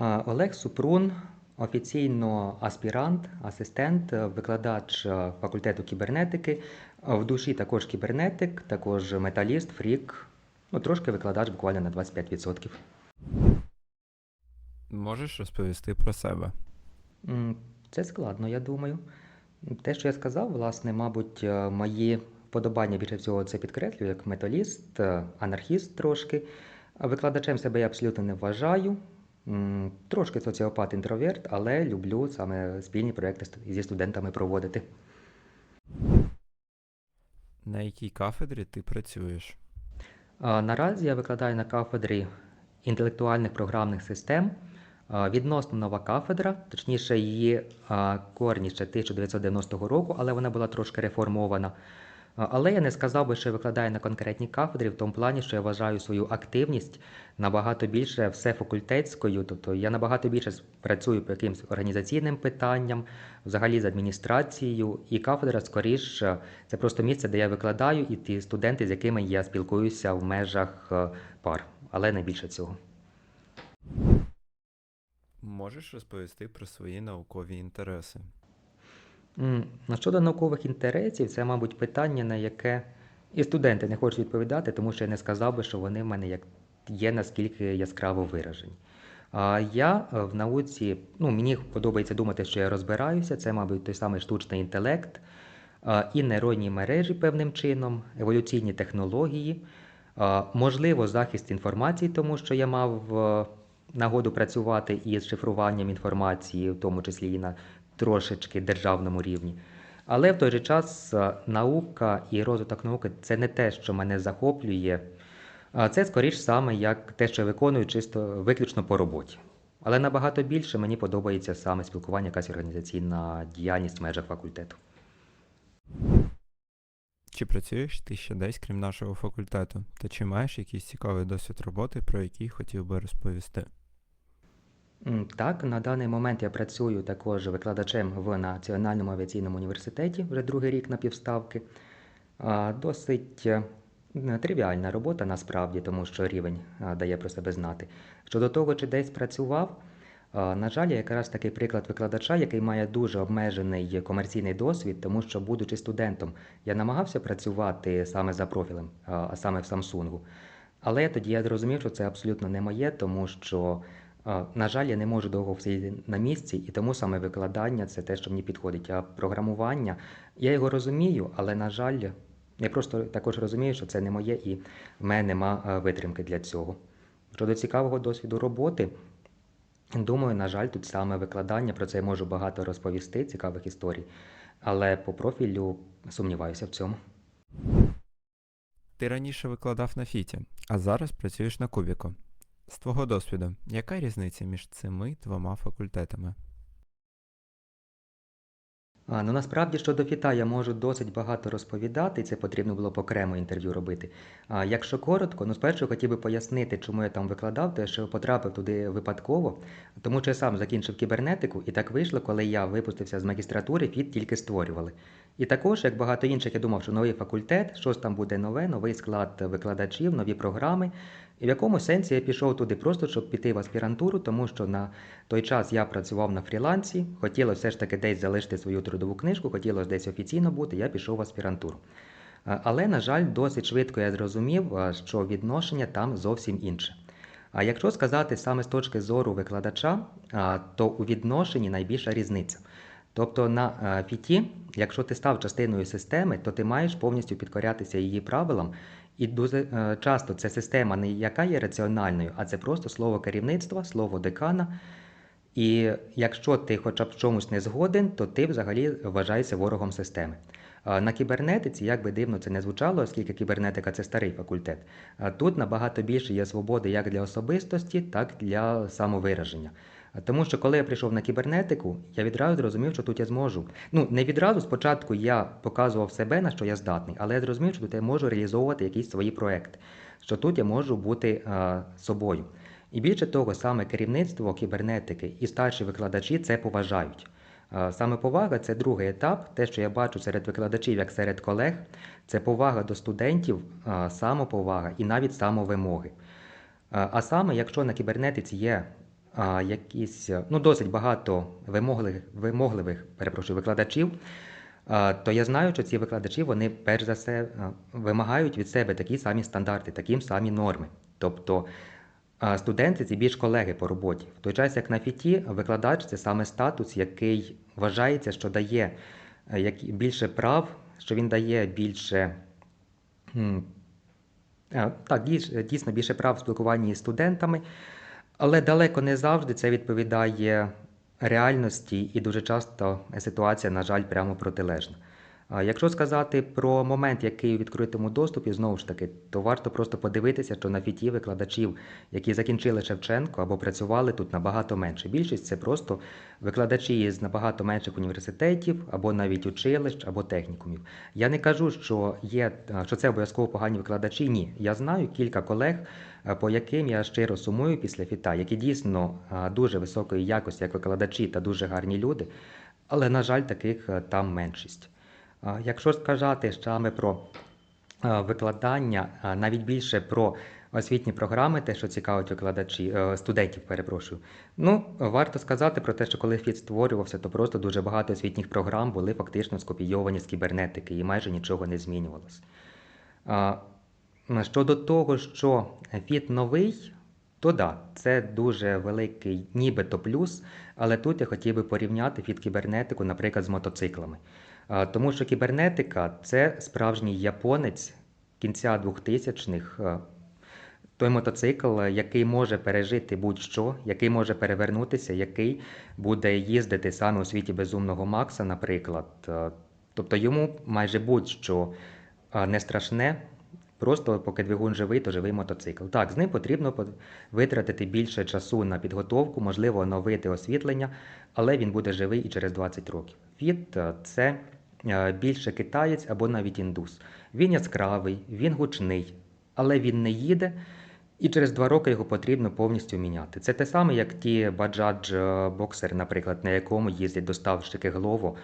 Олег Супрун, офіційно аспірант, асистент, викладач е, факультету кібернетики. Е, В душі також кібернетик, також металіст, фрік. Ну, трошки викладач буквально на 25%. Можеш розповісти про себе? Це складно, я думаю. Те, що я сказав, власне, мабуть, е, мої вподобання більше всього це підкреслюю як металіст, анархіст трошки. Викладачем себе я абсолютно не вважаю. Трошки соціопат інтроверт, але люблю саме спільні проекти зі студентами проводити. На якій кафедрі ти працюєш? Наразі я викладаю на кафедрі інтелектуальних програмних систем. Відносно нова кафедра, точніше, її корні ще 1990 року, але вона була трошки реформована. Але я не сказав би, що я викладаю на конкретній кафедрі, в тому плані, що я вважаю свою активність набагато більше все факультетською, тобто я набагато більше працюю по якимось організаційним питанням, взагалі з адміністрацією, і кафедра скоріше це просто місце, де я викладаю, і ті студенти, з якими я спілкуюся в межах е, пар, але не більше цього. Можеш розповісти про свої наукові інтереси? Ну, щодо наукових інтересів, це, мабуть, питання, на яке і студенти не хочуть відповідати, тому що я не сказав би, що вони в мене як є наскільки яскраво виражені. А я е, в науці, ну, мені подобається думати, що я розбираюся. Це, мабуть, той самий штучний інтелект, і нейронні мережі певним чином, еволюційні технології, можливо, захист інформації, тому що я мав е, нагоду працювати із шифруванням інформації, в тому числі і на трошечки державному рівні. Але в той же час е, наука і розвиток науки це не те, що мене захоплює. Це скоріш саме як те, що я виконую чисто виключно по роботі. Але набагато більше мені подобається саме спілкування, якась організаційна діяльність в межах факультету. Чи працюєш ти ще десь, крім нашого факультету? Та чи маєш якийсь цікавий досвід роботи, про який хотів би розповісти? Так, на даний момент я працюю також викладачем в Національному авіаційному університеті вже другий рік на півставки. Досить е, тривіальна робота насправді, тому що рівень дає про себе знати. Щодо того, чи десь працював, на жаль, якраз такий приклад викладача, який має дуже обмежений комерційний досвід, тому що, будучи студентом, я намагався працювати саме за профілем, а саме в Samsung. Але тоді я зрозумів, що це абсолютно не моє, тому що, на жаль, я не можу довго всидіти на місці, і тому саме викладання це те, що мені підходить. А програмування, я його розумію, але, на жаль, я просто також розумію, що це не моє, і в мене нема витримки для цього. Щодо цікавого досвіду роботи, думаю, на жаль, тут саме викладання, про це я можу багато розповісти, цікавих історій, але по профілю сумніваюся в цьому. Ти раніше викладав на фіті, а зараз працюєш на кубіку. З твого досвіду, яка різниця між цими двома факультетами? А, ну насправді щодо фіта я можу досить багато розповідати, і це потрібно було б окремо інтерв'ю робити. А якщо коротко, ну спершу хотів би пояснити, чому я там викладав, те, що потрапив туди випадково, тому що я сам закінчив кібернетику, і так вийшло, коли я випустився з магістратури, фіт тільки створювали. І також, як багато інших, я думав, що новий факультет, щось там буде нове, новий склад викладачів, нові програми. І в якому сенсі я пішов туди просто, щоб піти в аспірантуру, тому що на той час я працював на фрілансі, хотілося все ж таки десь залишити свою трудову книжку, хотілося десь офіційно бути, я пішов в аспірантуру. Але, на жаль, досить швидко я зрозумів, що відношення там зовсім інше. А якщо сказати саме з точки зору викладача, то у відношенні найбільша різниця. Тобто на е, фіті, якщо ти став частиною системи, то ти маєш повністю підкорятися її правилам. І дуже е, часто ця система не яка є раціональною, а це просто слово керівництва, слово декана. І якщо ти хоча б в чомусь не згоден, то ти взагалі вважаєшся ворогом системи. На кібернетиці, як би дивно це не звучало, оскільки кібернетика це старий факультет, тут набагато більше є свободи як для особистості, так і для самовираження. Тому що коли я прийшов на кібернетику, я відразу зрозумів, що тут я зможу. Ну, не відразу, спочатку я показував себе, на що я здатний, але я зрозумів, що тут я можу реалізовувати якісь свої проекти, що тут я можу бути а, собою. І більше того, саме керівництво кібернетики і старші викладачі це поважають. А, Саме повага це другий етап, те, що я бачу серед викладачів, як серед колег, це повага до студентів, а, самоповага і навіть самовимоги. А саме, якщо на кібернетиці є якісь, е, ну, досить багато вимогливих, вимогливих перепрошую, викладачів, то я знаю, що ці викладачі вони перш за все а, вимагають від себе такі самі стандарти, такі самі норми. Тобто студенти це більш колеги по роботі. В той час, як на фіті, викладач це саме статус, який вважається, що дає е, більше прав, що він дає більше. Е, Так, дійсно більше прав в спілкуванні з студентами, але далеко не завжди це відповідає реальності, і дуже часто ситуація, на жаль, прямо протилежна. Якщо сказати про момент, який у відкритому доступі, знову ж таки, то варто просто подивитися, що на фіті викладачів, які закінчили Шевченко або працювали тут набагато менше. Більшість це просто викладачі з набагато менших університетів, або навіть училищ, або технікумів. Я не кажу, що є що це обов'язково погані викладачі. Ні, я знаю кілька колег, по яким я щиро сумую після фіта, які дійсно дуже високої якості, як викладачі та дуже гарні люди. Але, на жаль, таких там меншість. Якщо сказати саме про викладання, навіть більше про освітні програми, те, що цікавить викладачі, е, студентів, перепрошую. Ну, варто сказати про те, що коли ФІТ створювався, то просто дуже багато освітніх програм були фактично скопійовані з кібернетики і майже нічого не змінювалося. Щодо того, що ФІТ новий, то да, це дуже великий нібито плюс, але тут я хотів би порівняти фіт кібернетику, наприклад, з мотоциклами. Тому що кібернетика це справжній японець кінця 2000-х, е, той мотоцикл, який може пережити будь-що, який може перевернутися, який буде їздити саме у світі безумного Макса, наприклад. Тобто йому майже будь-що не страшне. Просто поки двигун живий, то живий мотоцикл. Так, з ним потрібно витратити більше часу на підготовку, можливо, оновити освітлення, але він буде живий і через 20 років. Е, це більше китаєць або навіть індус. Він яскравий, він гучний, але він не їде, і через два роки його потрібно повністю міняти. Це те саме, як ті Bajaj е, наприклад, на якому їздять доставщики Glovo.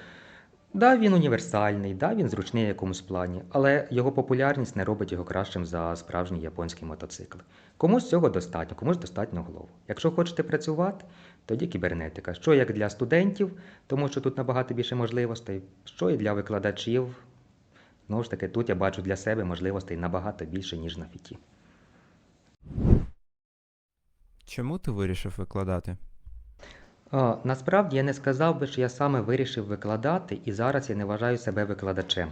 Да, він універсальний, да, він зручний в якомусь плані, але його популярність не робить його кращим за справжній японський мотоцикл. Комусь цього достатньо, комусь достатньо голову. Якщо хочете працювати, тоді кібернетика. Що як для студентів, тому що тут набагато більше можливостей, що і для викладачів. Знову ж таки, тут я бачу для себе можливостей набагато більше, ніж на фіті. Чому ти вирішив викладати? О, насправді я не сказав би, що я саме вирішив викладати, і зараз я не вважаю себе викладачем.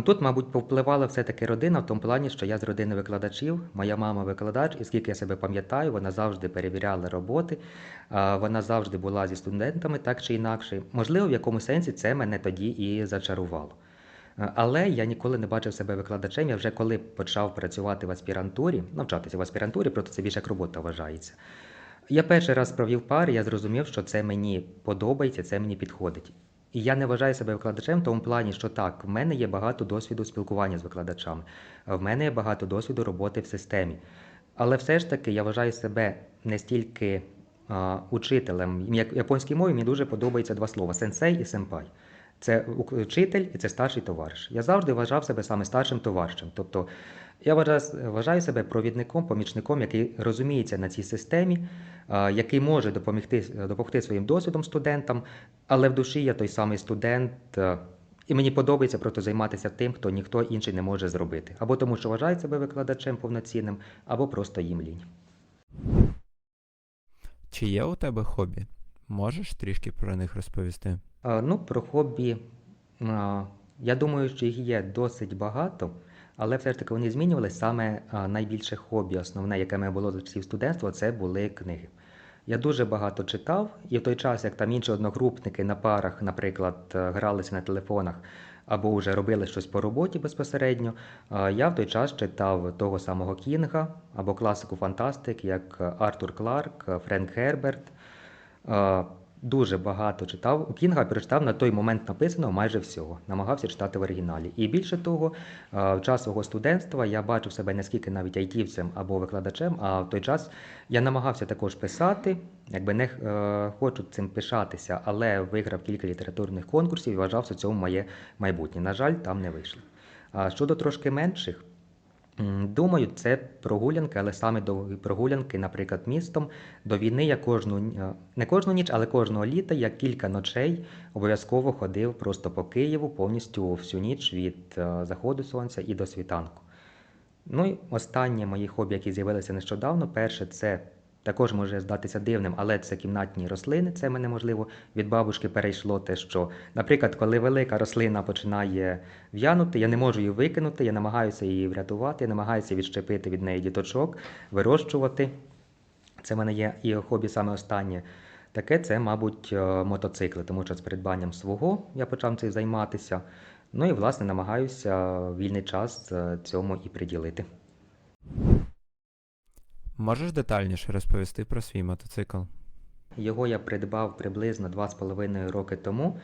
Тут, мабуть, повпливала все-таки родина в тому плані, що я з родини викладачів, моя мама викладач, і скільки я себе пам'ятаю, вона завжди перевіряла роботи, вона завжди була зі студентами, так чи інакше. Можливо, в якому сенсі це мене тоді і зачарувало. Але я ніколи не бачив себе викладачем. Я вже коли почав працювати в аспірантурі, навчатися в аспірантурі, просто це більше як робота вважається. Я перший раз провів пари, я зрозумів, що це мені подобається, це мені підходить. І я не вважаю себе викладачем в тому плані, що так, в мене є багато досвіду спілкування з викладачами, в мене є багато досвіду роботи в системі. Але все ж таки я вважаю себе не стільки а, учителем. Як- японській мові мені дуже подобається два слова сенсей і семпай. Це вчитель і це старший товариш. Я завжди вважав себе саме старшим товаришем. Тобто я вважаю, себе провідником, помічником, який розуміється на цій системі, який може допомогти, допомогти своїм досвідом студентам, але в душі я той самий студент, і мені подобається просто займатися тим, хто ніхто інший не може зробити. Або тому, що вважає себе викладачем повноцінним, або просто їм лінь. Чи є у тебе хобі? Можеш трішки про них розповісти? А, Ну, про хобі, я думаю, що їх є досить багато, але все ж таки вони змінювалися. Саме найбільше хобі, основне, яке мене було з часів студентства, це були книги. Я дуже багато читав, і в той час, як там інші одногрупники на парах, наприклад, е, гралися на телефонах або вже робили щось по роботі безпосередньо, я в той час читав того самого Кінга або класику фантастик, як е, Артур Кларк, е, Френк Герберт. Дуже багато читав. У Кінга прочитав на той момент написаного майже всього. Намагався читати в оригіналі. І більше того, е, в час свого студентства я бачив себе не скільки навіть айтівцем або викладачем, а в той час я намагався також писати, якби не е, хочу цим пишатися, але виграв кілька літературних конкурсів і вважав, що цьому моє майбутнє. На жаль, там не вийшло. А щодо трошки менших, Думаю, це прогулянки, але саме довгі прогулянки, наприклад, містом. До війни я кожну, е, не кожну ніч, але кожного літа я кілька ночей обов'язково ходив просто по Києву повністю всю ніч від е, заходу сонця і до світанку. Ну і останнє мої хобі, які з'явилися нещодавно. Перше, це також може здатися дивним, але це кімнатні рослини. Це мене можливо від бабушки перейшло те, що, наприклад, коли велика рослина починає в'янути, я не можу її викинути, я намагаюся її врятувати, я намагаюся відщепити від неї діточок, вирощувати. Це в мене є і хобі саме останнє. Таке це, мабуть, е, мотоцикли, тому що з придбанням свого я почав цим займатися. Ну і, власне, намагаюся вільний час е, цьому і приділити. Можеш детальніше розповісти про свій мотоцикл? Його я придбав приблизно 2,5 роки тому.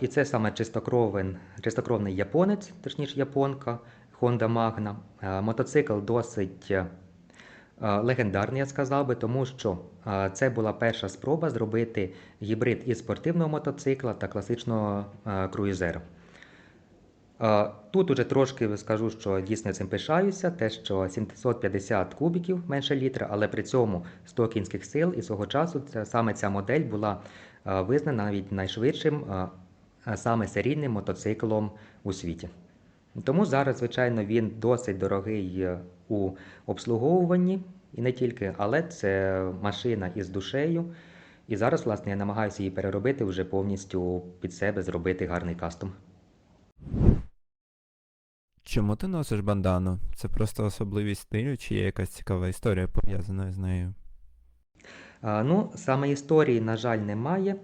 І це саме чистокровний японець, точніше японка Honda Magna. Мотоцикл досить е, е, легендарний, я сказав би, тому що е, це була перша спроба зробити гібрид із спортивного мотоцикла та класичного круїзера. Тут уже трошки скажу, що дійсно цим пишаюся, те, що 750 кубіків менше літра, але при цьому 100 кінських сил і свого часу це, саме ця модель була визнана навіть найшвидшим саме серійним мотоциклом у світі. Тому зараз, звичайно, він досить дорогий е, у обслуговуванні і не тільки, але це машина із душею. І зараз, власне, я намагаюся її переробити вже повністю під себе, зробити гарний кастом. Чому ти носиш бандану? Це просто особливість стилю, чи є якась цікава історія пов'язана з нею? А, Ну, саме історії, на жаль, немає.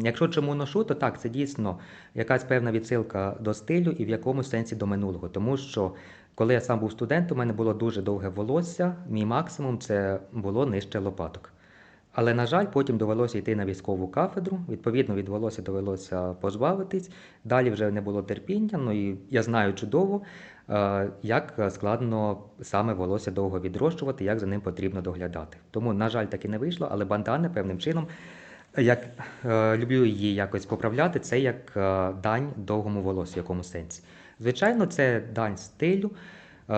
Якщо чому ношу, то так, це дійсно якась певна відсилка до стилю і в якомусь сенсі до минулого. Тому що коли я сам був студентом, у мене було дуже довге волосся, мій максимум це було нижче лопаток. Але, на жаль, потім довелося йти на військову кафедру. Відповідно, від волосся довелося позбавитись. Далі вже не було терпіння. Ну і я знаю чудово, е, як складно саме волосся довго відрощувати, як за ним потрібно доглядати. Тому, на жаль, так і не вийшло, але бандани певним чином, як е, люблю її якось поправляти, це як е, дань довгому волосю, в якому сенсі. Звичайно, це дань стилю,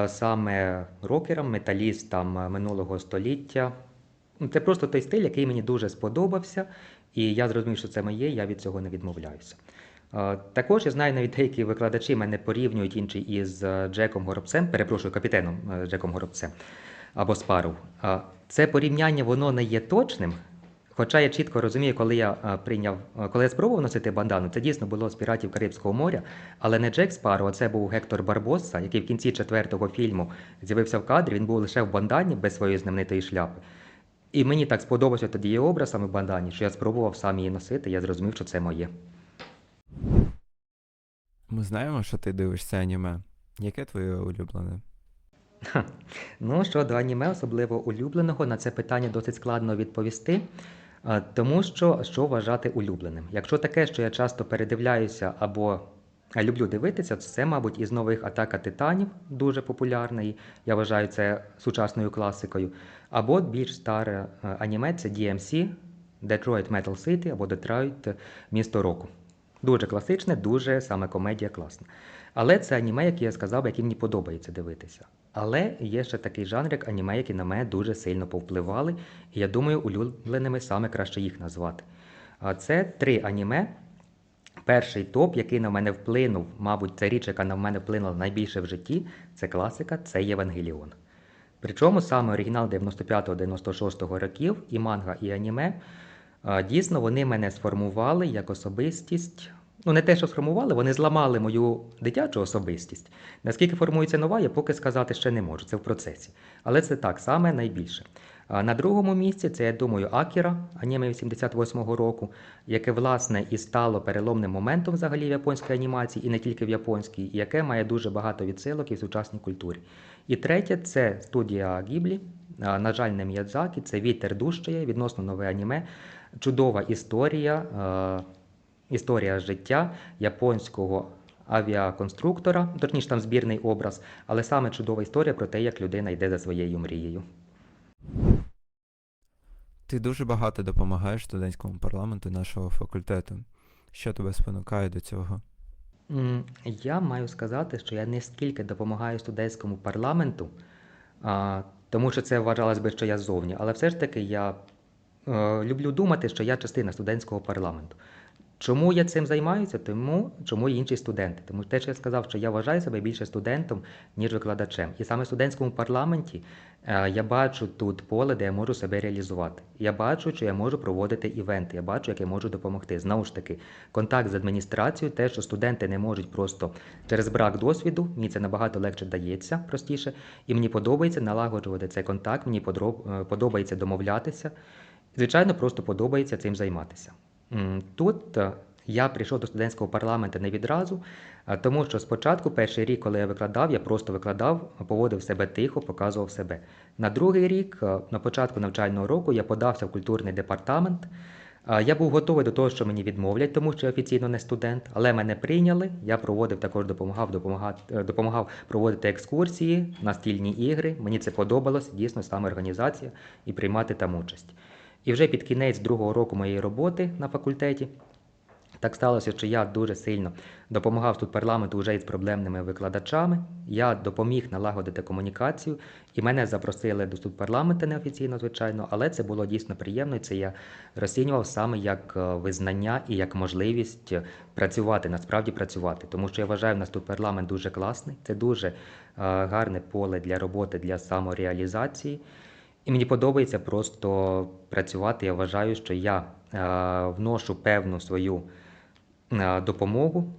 саме рокерам, металістам минулого століття. Ну, Це просто той стиль, який мені дуже сподобався, і я зрозумів, що це моє, я від цього не відмовляюся. Також я знаю, навіть деякі викладачі мене порівнюють інші із е, Джеком Горобцем, перепрошую, капітаном е, Джеком Горобцем або Спаров. Е, Це порівняння воно не є точним. Хоча я чітко розумію, коли я е, прийняв, коли я спробував носити бандану, це дійсно було з піратів Карибського моря, але не Джек Спарроу, а це був Гектор Барбосса, який в кінці четвертого фільму з'явився в кадрі. Він був лише в бандані без своєї знаменитої шляпи. І мені так сподобався тоді її образ саме бандані, що я спробував сам її носити, я зрозумів, що це моє. Ми знаємо, що ти дивишся аніме. Яке твоє улюблене? Ну, щодо аніме, особливо улюбленого, на це питання досить складно відповісти, тому що що вважати улюбленим. Якщо таке, що я часто передивляюся або люблю дивитися, це, мабуть, із нових Атака Титанів, дуже популярний, я вважаю це сучасною класикою. Або більш старе е, аніме це DMC, Detroit Metal City або Detroit Місто Року. Дуже класичне, дуже саме комедія класна. Але це аніме, яке я сказав, які мені подобається дивитися. Але є ще такий жанр, як аніме, які на мене дуже сильно повпливали, і я думаю, улюбленими саме краще їх назвати. А Це три аніме. Перший топ, який на мене вплинув, мабуть, це річ, яка на мене вплинула найбільше в житті, це класика, це Євангеліон. Причому саме оригінал 95-96 років, і манга, і аніме, дійсно вони мене сформували як особистість. Ну, не те, що сформували, вони зламали мою дитячу особистість. Наскільки формується нова, я поки сказати ще не можу, це в процесі. Але це так, саме найбільше. На другому місці це, я думаю, Акіра, аніме 88-го року, яке, власне, і стало переломним моментом взагалі в японській анімації, і не тільки в японській, і яке має дуже багато відсилок і в сучасній культурі. І третє це студія Гіблі. На жаль, не Міядзакі, це Вітер дужчає, відносно нове аніме. Чудова історія, історія життя японського авіаконструктора, точніше там збірний образ, але саме чудова історія про те, як людина йде за своєю мрією. Ти дуже багато допомагаєш студентському парламенту нашого факультету. Що тебе спонукає до цього? Я маю сказати, що я не стільки допомагаю студентському парламенту, а, тому що це вважалось би, що я ззовні, але все ж таки я е, люблю думати, що я частина студентського парламенту. Чому я цим займаюся? Тому чому і інші студенти. Тому те, що я сказав, що я вважаю себе більше студентом, ніж викладачем. І саме в студентському парламенті е, я бачу тут поле, де я можу себе реалізувати. Я бачу, що я можу проводити івенти, я бачу, як я можу допомогти. Знову ж таки, контакт з адміністрацією, те, що студенти не можуть просто через брак досвіду, мені це набагато легше дається, простіше, і мені подобається налагоджувати цей контакт, мені е, подобається домовлятися. Звичайно, просто подобається цим займатися. Тут е, я прийшов до студентського парламенту не відразу, тому що спочатку, перший рік, коли я викладав, я просто викладав, поводив себе тихо, показував себе. На другий рік, е, на початку навчального року, я подався в культурний департамент. Я був готовий до того, що мені відмовлять, тому що я офіційно не студент, але мене прийняли. Я проводив також допомагав, е, допомагав проводити екскурсії, настільні ігри. Мені це подобалось, дійсно саме організація і приймати там участь. І вже під кінець другого року моєї роботи на факультеті так сталося, що я дуже сильно допомагав тут парламенту вже із проблемними викладачами. Я допоміг налагодити комунікацію, і мене запросили до парламенту неофіційно, звичайно, але це було дійсно приємно. І це я розцінював саме як е, визнання і як можливість е, працювати, насправді працювати. Тому що я вважаю, в нас тут парламент дуже класний, це дуже е, гарне поле для роботи, для самореалізації. І мені подобається просто працювати. Я вважаю, що я е, вношу певну свою е, допомогу.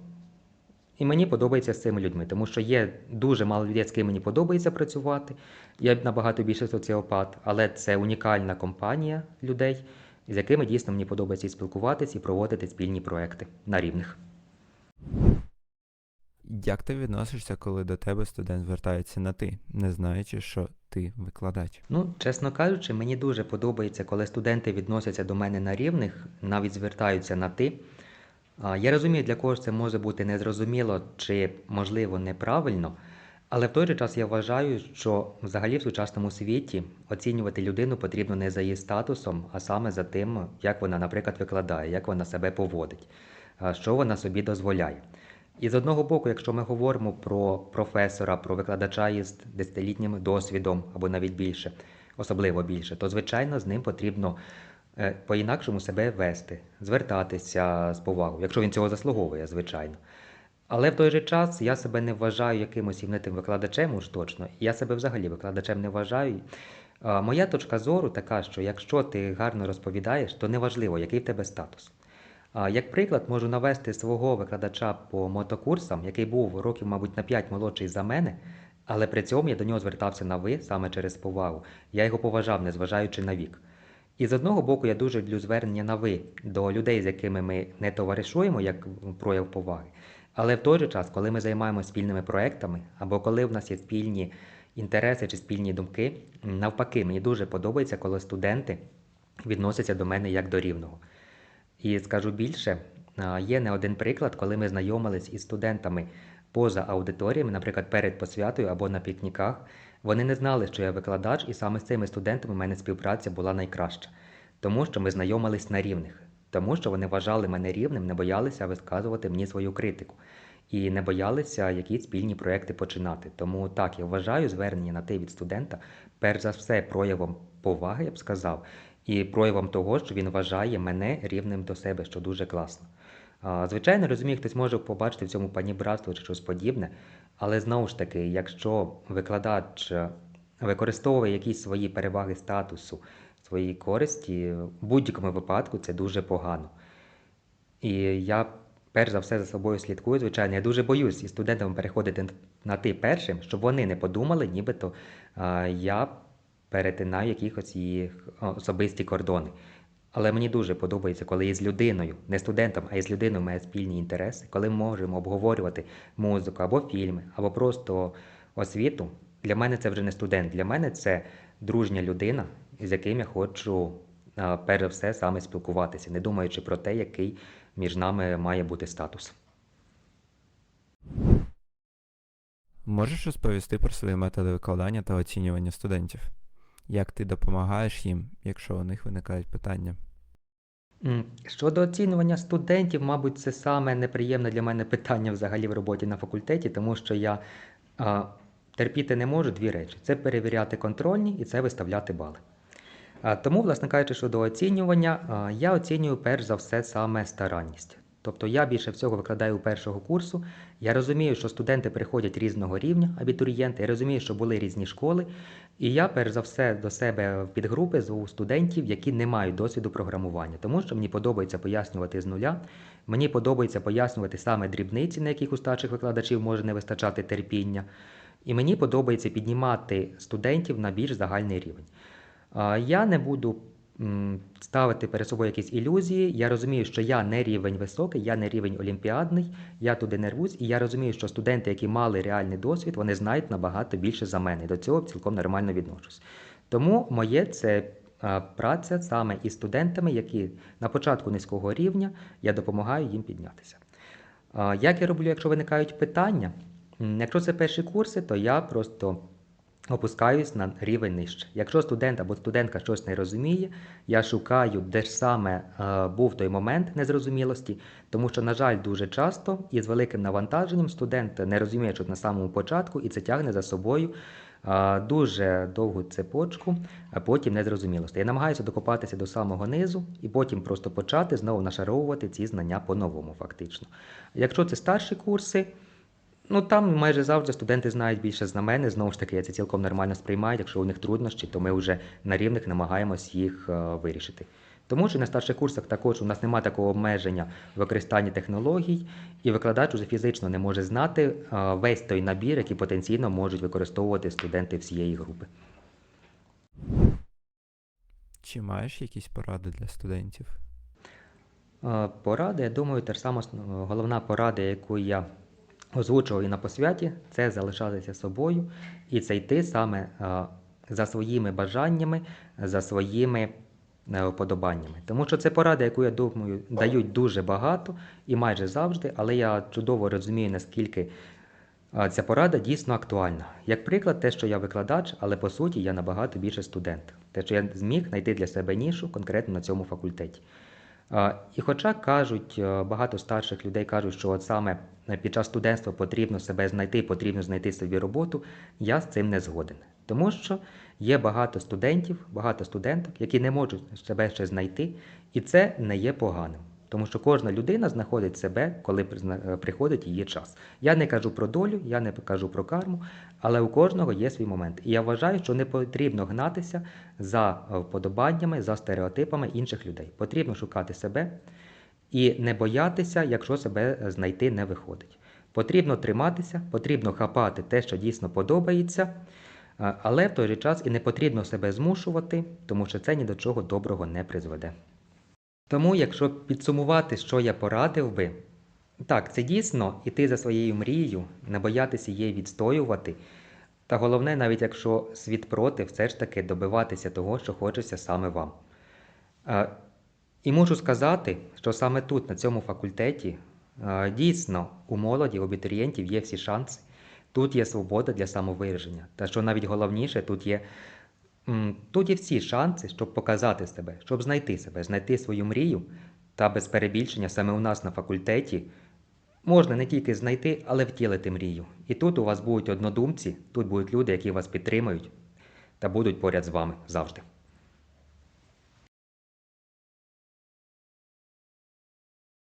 І мені подобається з цими людьми, тому що є дуже мало людей, з ким мені подобається працювати. Я набагато більше соціопат, але це унікальна компанія людей, з якими дійсно мені подобається і спілкуватися, і проводити спільні проекти на рівних. Як ти відносишся, коли до тебе студент звертається на ти, не знаючи, що ти викладач? Ну, чесно кажучи, мені дуже подобається, коли студенти відносяться до мене на рівних, навіть звертаються на ти. Я розумію, для когось це може бути незрозуміло чи, можливо, неправильно, але в той же час я вважаю, що взагалі в сучасному світі оцінювати людину потрібно не за її статусом, а саме за тим, як вона, наприклад, викладає, як вона себе поводить, що вона собі дозволяє. І з одного боку, якщо ми говоримо про професора, про викладача із десятилітнім досвідом або навіть більше, особливо більше, то звичайно з ним потрібно е, по-інакшому себе вести, звертатися з повагою, якщо він цього заслуговує, звичайно. Але в той же час я себе не вважаю якимось імнитим викладачем, уж точно. Я себе взагалі викладачем не вважаю. Моя точка зору така, що якщо ти гарно розповідаєш, то неважливо, який в тебе статус. Як приклад, можу навести свого викладача по мотокурсам, який був років, мабуть, на 5 молодший за мене, але при цьому я до нього звертався на ви саме через повагу. Я його поважав, незважаючи на вік. І з одного боку, я дуже люблю звернення на ви до людей, з якими ми не товаришуємо як прояв поваги. Але в той же час, коли ми займаємося спільними проектами, або коли в нас є спільні інтереси чи спільні думки, навпаки, мені дуже подобається, коли студенти відносяться до мене як до рівного. І скажу більше, є не один приклад, коли ми знайомились із студентами поза аудиторіями, наприклад, перед посвятою або на пікніках. Вони не знали, що я викладач, і саме з цими студентами в мене співпраця була найкраща, тому що ми знайомились на рівних, тому що вони вважали мене рівним, не боялися висказувати мені свою критику і не боялися якісь спільні проекти починати. Тому так, я вважаю звернення на ти від студента, перш за все, проявом поваги, я б сказав, і проявом того, що він вважає мене рівним до себе, що дуже класно. Звичайно, розумію, хтось може побачити в цьому панібратство чи щось подібне, але знову ж таки, якщо викладач е, використовує якісь свої переваги статусу, свої користі, в будь-якому випадку це дуже погано. І я перш за все за собою слідкую, звичайно, я дуже боюсь із студентами переходити на ти першим, щоб вони не подумали, нібито я перетинаю якихось їх особисті кордони. Але мені дуже подобається, коли із людиною, не студентом, а із людиною має спільні інтереси, коли ми можемо обговорювати музику або фільми, або просто освіту. Для мене це вже не студент, для мене це дружня людина, з яким я хочу перш за все саме спілкуватися, не думаючи про те, який між нами має бути статус. Можеш розповісти про свої методи викладання та оцінювання студентів? Як ти допомагаєш їм, якщо у них виникають питання? Щодо оцінювання студентів, мабуть, це саме неприємне для мене питання взагалі в роботі на факультеті, тому що я а, терпіти не можу дві речі: це перевіряти контрольні і це виставляти бали. А, тому, власне кажучи, щодо оцінювання, а, я оцінюю перш за все саме старанність. Тобто я більше всього викладаю у першого курсу. Я розумію, що студенти приходять різного рівня, абітурієнти, я розумію, що були різні школи. І я перш за все до себе в підгрупи зву студентів, які не мають досвіду програмування, тому що мені подобається пояснювати з нуля. Мені подобається пояснювати саме дрібниці, на яких у старших викладачів може не вистачати терпіння. І мені подобається піднімати студентів на більш загальний рівень. Я не буду ставити перед собою якісь ілюзії. Я розумію, що я не рівень високий, я не рівень олімпіадний, я туди не рвусь, і я розумію, що студенти, які мали реальний досвід, вони знають набагато більше за мене. До цього цілком нормально відношусь. Тому моє це праця саме із студентами, які на початку низького рівня я допомагаю їм піднятися. Як я роблю, якщо виникають питання? Якщо це перші курси, то я просто опускаюсь на рівень нижче. Якщо студент або студентка щось не розуміє, я шукаю, де ж саме е, був той момент незрозумілості, тому що, на жаль, дуже часто із великим навантаженням студент не розуміє, що на самому початку, і це тягне за собою е, дуже довгу цепочку, а потім незрозумілості. Я намагаюся докопатися до самого низу і потім просто почати знову нашаровувати ці знання по-новому, фактично. Якщо це старші курси, Ну там майже завжди студенти знають більше за мене. Знову ж таки, я це цілком нормально сприймаю. Якщо у них труднощі, то ми вже на рівних намагаємось їх е, вирішити. Тому що на старших курсах також у нас немає такого обмеження в використанні технологій, і викладач уже фізично не може знати е, весь той набір, який потенційно можуть використовувати студенти всієї групи. Чи маєш якісь поради для студентів? Е, Поради, я думаю, та ж сама головна порада, яку я озвучував і на посвяті, це залишатися собою і це йти саме е, за своїми бажаннями, за своїми е, вподобаннями. Тому що це порада, яку я думаю, дають дуже багато і майже завжди, але я чудово розумію, наскільки е, ця порада дійсно актуальна. Як приклад, те, що я викладач, але по суті я набагато більше студент. Те, що я зміг знайти для себе нішу конкретно на цьому факультеті. І хоча кажуть, е, багато старших людей кажуть, що от саме е, під час студентства потрібно себе знайти, потрібно знайти собі роботу, я з цим не згоден. Тому що є багато студентів, багато студенток, які не можуть себе ще знайти, і це не є поганим. Тому що кожна людина знаходить себе, коли е, приходить її час. Я не кажу про долю, я не кажу про карму, але у кожного є свій момент. І я вважаю, що не потрібно гнатися за е, вподобаннями, за стереотипами інших людей. Потрібно шукати себе і не боятися, якщо себе е, знайти не виходить. Потрібно триматися, потрібно хапати те, що дійсно подобається, але в той же час і не потрібно себе змушувати, тому що це ні до чого доброго не призведе. Тому, якщо підсумувати, що я порадив би, так, це дійсно іти за своєю мрією, не боятися її відстоювати. Та головне, навіть якщо світ проти, все ж таки добиватися того, що хочеться саме вам. І можу сказати, що саме тут, на цьому факультеті, дійсно у молоді, у абітурієнтів є всі шанси. Тут є свобода для самовираження. Та що навіть головніше, тут є, тут є всі шанси, щоб показати себе, щоб знайти себе, знайти свою мрію. Та без перебільшення саме у нас на факультеті можна не тільки знайти, але втілити мрію. І тут у вас будуть однодумці, тут будуть люди, які вас підтримують та будуть поряд з вами завжди.